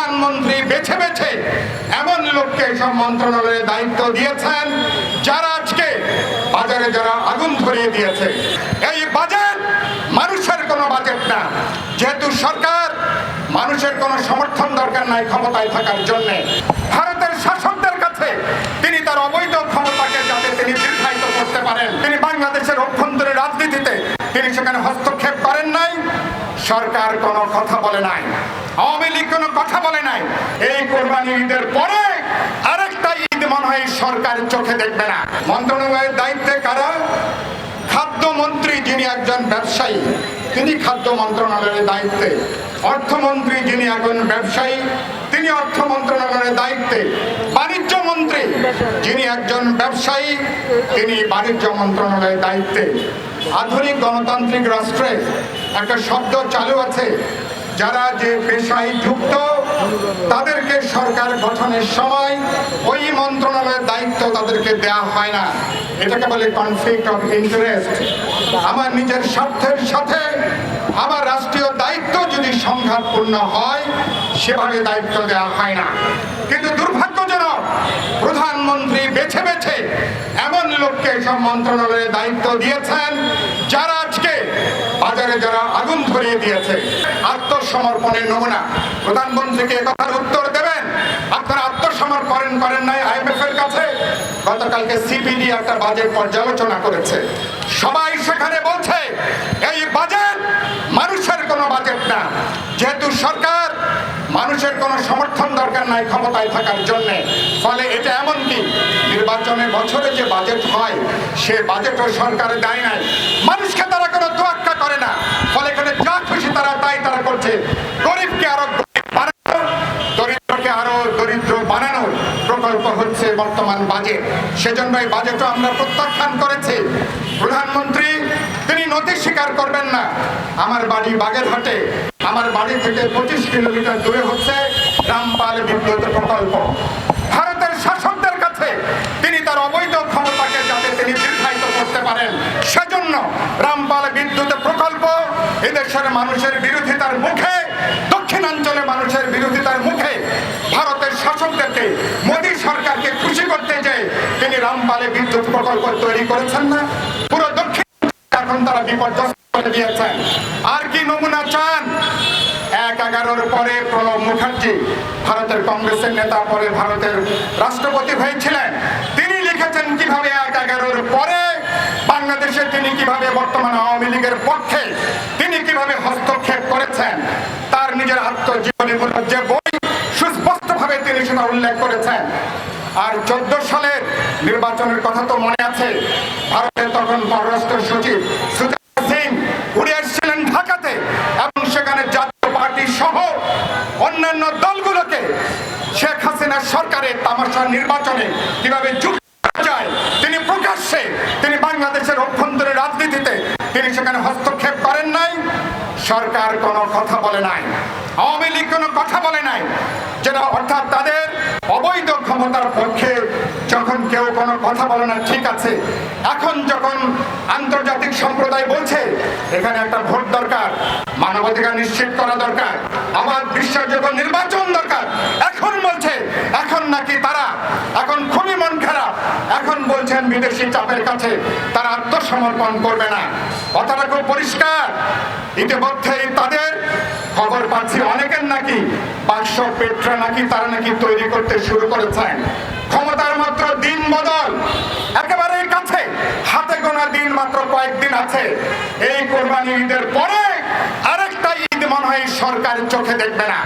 প্রধানমন্ত্রী বেছে বেছে এমন লোককে সব মন্ত্রণালয়ে দায়িত্ব দিয়েছেন, যারা আজকে বাজারে যারা আগুন ধরিয়ে দিয়েছে। এই বাজেট মানুষের কোনো বাজেট না। যেহেতু সরকার মানুষের কোনো সমর্থন দরকার নাই ক্ষমতায় থাকার জন্যে। ভারতের শাসকদের কাছে তিনি তার অবৈধ ক্ষমতাকে যাতে তিনি দীর্ঘায়িত করতে পারেন। তিনি বাংলাদেশের অভ্যন্তরীণ রাজনীতিতে তিনি সেখানে নাই সরকার কোনো কথা বলে নাই। আওয়ামী লীগ কোনো কথা বলে নাই। এই কোরবানি ঈদের পরে আরেকটা ঈদ মনে হয় সরকার চোখে দেখবে না। মন্ত্রণালয়ের দায়িত্বে কারা? খাদ্যমন্ত্রী যিনি একজন ব্যবসায়ী, তিনি খাদ্য মন্ত্রণালয়ের দায়িত্বে। অর্থমন্ত্রী যিনি একজন ব্যবসায়ী, তিনি অর্থ মন্ত্রণালয়ের দায়িত্বে। বাণিজ্য মন্ত্রী যিনি একজন ব্যবসায়ী, তিনি বাণিজ্য মন্ত্রণালয়ের দায়িত্বে। আধুনিক গণতান্ত্রিক রাষ্ট্রে একটা শব্দ চালু আছে, যারা যে পেশায় যুক্ত, তাদেরকে সরকার গঠনের সময় ওই মন্ত্রণালয়ের দায়িত্ব তাদেরকে দেয়া হয় না। এটাকে বলে কনফ্লিক্ট অফ ইন্টারেস্ট আমার নিজের স্বার্থের সাথে আমার রাষ্ট্রীয় দায়িত্ব যদি সংঘাতপূর্ণ হয়, সেভাবে দায়িত্ব দেওয়া হয় না। কিন্তু দুর্ভাগ্যজনক প্রধানমন্ত্রী বেছে বেছে এমন লোককে সব মন্ত্রণালয়ে দায়িত্ব দিয়েছেন, যারা আজকে বাজারে যারা আগুন ধরিয়ে দিয়েছে, আত্মসমর্পণের নমুনা। প্রধানমন্ত্রীকে কথার উত্তর দেবেন, আপনারা আত্মসমর্পণ করেন নাই আইএমএফ এর কাছে। গতকালকে সিপিডি একটা বাজেট পর্যালোচনা করেছে। সবাই সেখানে বলছে, এই বাজেট মানুষের কোনো বাজেট না। যেহেতু সরকার মানুষের কোনো সমর্থন দরকার নাই ক্ষমতায় থাকার জন্য। ফলে এটা এমন কি? নির্বাচনের বছরে যে বাজেট হয়, সে বাজেটও সরকারে দেয় নাই। মানুষকে তারা কোনো তোয়াক্কা করে না। ফলে এখানে যা খুশি তারা তাই তারা করছে। গরিবকে আরও দরিদ্রকে আরও দরিদ্র বানানোর প্রকল্প হচ্ছে বর্তমান বাজেট সেজন্য এই বাজেটও আমরা প্রত্যাখ্যান করেছি। প্রধানমন্ত্রী, তিনি নথি স্বীকার করবেন না। আমার বাড়ি বাগেরহাটে। আমার বাড়ি থেকে পঁচিশ কিলোমিটার দূরে হচ্ছে রামপাল বিদ্যুৎ প্রকল্প। ভারতের শাসকদের কাছে তিনি তার অবৈধ ক্ষমতাকে যাতে তিনি দীর্ঘায়িত করতে পারেন, সেজন্য রামপাল বিদ্যুৎ প্রকল্প এদেশের মানুষের বিরোধিতার মুখে দক্ষিণাঞ্চলে মানুষের বিরোধিতার মুখে ভারতের শাসকদেরকে, মোদী সরকারকে খুশি করতে যে তিনি রামপালে বিদ্যুৎ প্রকল্প তৈরি করেছেন না। পুরো দক্ষিণ এখন তারা বিপর্যস্ত। দিয়েছেন। আর কি নমুনা চান? এক এগারোর পরে প্রণব মুখার্জি ভারতের কংগ্রেসের নেতা, পরে ভারতের রাষ্ট্রপতি হয়েছিলেন। তিনি লিখেছেন কীভাবে এক এগারোর পরে বাংলাদেশে তিনি কীভাবে বর্তমান আওয়ামী লীগের পক্ষে তিনি কীভাবে হস্তক্ষেপ করেছেন, তার নিজের আত্মজীবনীমূলক যে বই সুস্পষ্টভাবে তিনি সেটা উল্লেখ করেছেন। আর চোদ্দ সালের নির্বাচনের কথা তো মনে আছে, ভারতের তখন পররাষ্ট্র সচিব অন্যান্য দলগুলোকে শেখ হাসিনার সরকারের তামাশার নির্বাচনে কীভাবে যায়, তিনি প্রকাশ্যে তিনি বাংলাদেশের অভ্যন্তরীণ রাজনীতিতে তিনি সেখানে হস্তক্ষেপ করেন নাই, সরকার কোনো কথা বলে নাই, আওয়ামী লীগ কোনো কথা বলে নাই, যেটা অর্থাৎ তাদের অবৈধ ক্ষমতার পক্ষে যখন কেউ কোনো কথা বলে না, ঠিক আছে, এখন যখন আন্তর্জাতিক সম্প্রদায় বলছে, এখানে একটা ভোট দরকার, মানবাধিকার নিশ্চিত করা দরকার আমার বিশ্বাসযোগ্য নির্বাচন দরকার। এখন বলছে, এখন নাকি তারা, এখন খুবই মন খারাপ। এখন বলছেন বিদেশি চাপের কাছে তারা আত্মসমর্পণ করবে না। কথাটা খুব পরিষ্কার। ইতিমধ্যেই তাদের খবর পাচ্ছি অনেকের নাকি বাক্স পেট্রা নাকি তারা নাকি তৈরি করতে শুরু করেছেন। ক্ষমতার মাত্র দিন বদল। একেবারে কাছে। হাতে গোনা দিন মাত্র কয়েকদিন আছে। এই কোরবানি ঈদের পরে মনে হয় সরকার চোখে দেখবে না।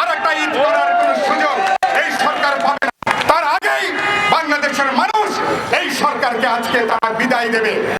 আর একটা ঈদ করার কোন সুযোগ এই সরকার পাবে না। তার আগেই বাংলাদেশের মানুষ এই সরকারকে আজকে তারা বিদায় দেবে।